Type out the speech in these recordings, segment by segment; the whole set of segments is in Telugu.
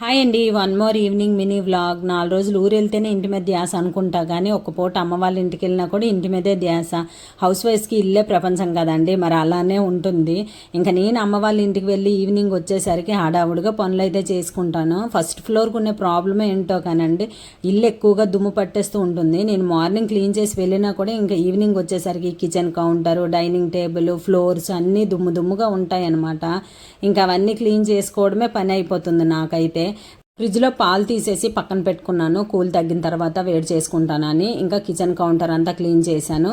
హాయ్ అండి one more evening mini vlog. నాలుగు రోజులు ఊరు వెళ్తేనే ఇంటి మీద ధ్యాస అనుకుంటా కానీ ఒక పూట అమ్మ వాళ్ళ ఇంటికి వెళ్ళినా కూడా ఇంటి మీదే ధ్యాస. హౌస్ వైఫ్స్కి ఇల్లే ప్రపంచం కదండి మరి అలానే ఉంటుంది. ఇంకా నేను అమ్మ వాళ్ళ ఇంటికి వెళ్ళి ఈవినింగ్ వచ్చేసరికి హడావుడిగా పనులు అయితే చేసుకుంటాను. ఫస్ట్ ఫ్లోర్కి ఉన్న ప్రాబ్లమ్ ఏంటో కానండి ఇల్లు ఎక్కువగా దుమ్ము పట్టేస్తూ ఉంటుంది. నేను మార్నింగ్ క్లీన్ చేసి వెళ్ళినా కూడా ఇంకా ఈవినింగ్ వచ్చేసరికి kitchen counter dining table floors అన్నీ దుమ్ము దుమ్ముగా ఉంటాయన్నమాట. ఇంకా అవన్నీ క్లీన్ చేసుకోవడమే పని అయిపోతుంది నాకైతే. ఫ్రిడ్జ్లో పాలు తీసేసి పక్కన పెట్టుకున్నాను. కూల్ తగ్గిన తర్వాత వేడి చేసుకుంటానని ఇంకా కిచెన్ కౌంటర్ అంతా క్లీన్ చేశాను.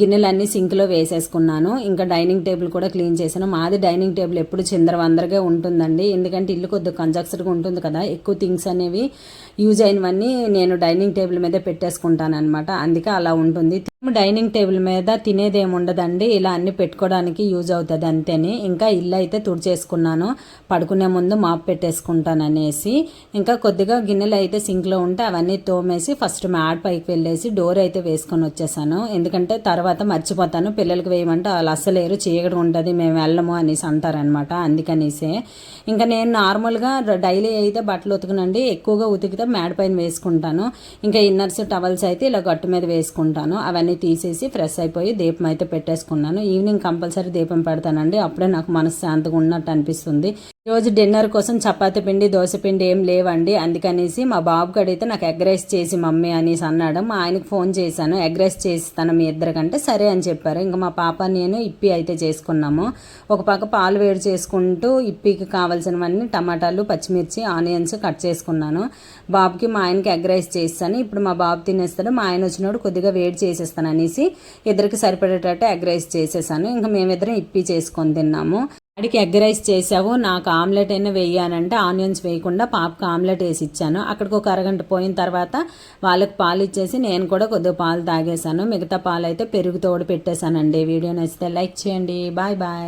గిన్నెలన్నీ సింక్లో వేసేసుకున్నాను. ఇంకా డైనింగ్ టేబుల్ కూడా క్లీన్ చేశాను. మాది డైనింగ్ టేబుల్ ఎప్పుడు చిందరవందరగా ఉంటుందండి. ఎందుకంటే ఇల్లు కొద్దిగా కంజక్స్డ్గా ఉంటుంది కదా. ఎక్కువ థింగ్స్ అనేవి యూజ్ అయినవన్నీ నేను డైనింగ్ టేబుల్ మీద పెట్టేసుకుంటాను అనమాట అందుకే అలా ఉంటుంది. డైనింగ్ టేబుల్ మీద తినేది ఏమి ఉండదండి. ఇలా అన్ని పెట్టుకోవడానికి యూజ్ అవుతుంది అంతేని. ఇంకా ఇల్లు అయితే తుడిచేసుకున్నాను. పడుకునే ముందు మాప్ పెట్టేసుకుంటాను అనేసి ఇంకా కొద్దిగా గిన్నెలు అయితే సింక్లో ఉంటే అవన్నీ తోమేసి ఫస్ట్ మ్యాడ్ పైకి వెళ్ళేసి డోర్ అయితే వేసుకొని వచ్చేసాను. ఎందుకంటే తర్వాత మర్చిపోతాను. పిల్లలకి వేయమంటే వాళ్ళు అస్సలేరు చీకటి ఉంటుంది మేము వెళ్ళము అనేసి అంటారనమాట అందుకనేసే. ఇంకా నేను నార్మల్గా డైలీ అయితే బట్టలు ఉతుకునండి. ఎక్కువగా ఉతికితే మ్యాడ్ పైన వేసుకుంటాను. ఇంకా ఇన్నర్స్ టవల్స్ అయితే ఇలా గట్టు మీద వేసుకుంటాను. అవన్నీ తీసేసి ఫ్రెష్ అయిపోయి దీపం అయితే పెట్టేసుకున్నాను. ఈవినింగ్ కంపల్సరీ దీపం పెడతానండి. అప్పుడే నాకు మనశ్శాంతిగా ఉన్నట్టు అనిపిస్తుంది. రోజు డిన్నర్ కోసం చపాతి పిండి దోశ పిండి ఏం లేవండి. అందుకనేసి మా బాబుకి అడిగితే నాకు ఎగ్ రైస్ చేసి మమ్మీ అనేసి అన్నాడు. మా ఆయనకు ఫోన్ చేశాను. ఎగ్ రైస్ చేస్తాను మీ ఇద్దరికంటే. సరే అని చెప్పారు. ఇంకా మా పాప నేను ఇప్పి అయితే చేసుకున్నాము. ఒక పక్క పాలు వేడి చేసుకుంటూ ఇప్పికి కావాల్సినవన్నీ టమాటాలు పచ్చిమిర్చి ఆనియన్స్ కట్ చేసుకున్నాను. బాబుకి మా ఆయనకి ఎగ్ రైస్ చేస్తాను. ఇప్పుడు మా బాబు తినేస్తాడు. మా ఆయన వచ్చినప్పుడు కొద్దిగా వేడి చేసేస్తాను అనేసి ఇద్దరికి సరిపడేటట్టు ఎగ్ రైస్ చేసేసాను. ఇంకా మేమిద్దరం ఇప్పి చేసుకొని తిన్నాము. వాడికి ఎగ్ రైస్ చేసావు నాకు ఆమ్లెట్ అయినా వేయానంటే ఆనియన్స్ వేయకుండా పాపకు ఆమ్లెట్ వేసి ఇచ్చాను. అక్కడికి ఒక అరగంట పోయిన తర్వాత వాళ్ళకి పాలు ఇచ్చేసి నేను కూడా కొద్దిగా పాలు తాగేశాను. మిగతా పాలు అయితే పెరుగు తోడు పెట్టేశానండి. వీడియో నచ్చితే లైక్ చేయండి. Bye bye.